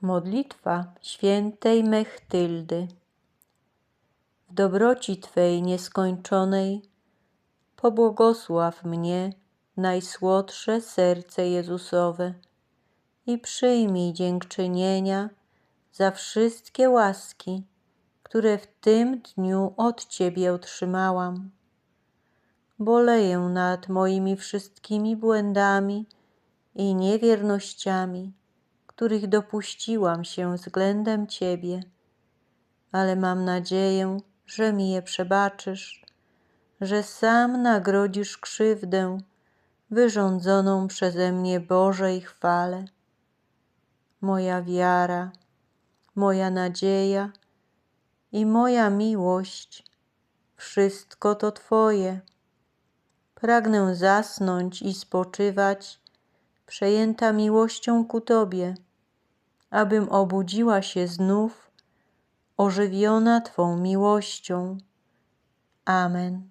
Modlitwa świętej Mechtyldy. W dobroci Twej nieskończonej pobłogosław mnie, najsłodsze serce Jezusowe, i przyjmij dziękczynienia za wszystkie łaski, które w tym dniu od Ciebie otrzymałam. Boleję nad moimi wszystkimi błędami i niewiernościami, których dopuściłam się względem Ciebie, ale mam nadzieję, że mi je przebaczysz, że sam nagrodzisz krzywdę wyrządzoną przeze mnie Bożej chwale. Moja wiara, moja nadzieja i moja miłość, wszystko to Twoje. Pragnę zasnąć i spoczywać, przejęta miłością ku Tobie, abym obudziła się znów, ożywiona Twą miłością. Amen.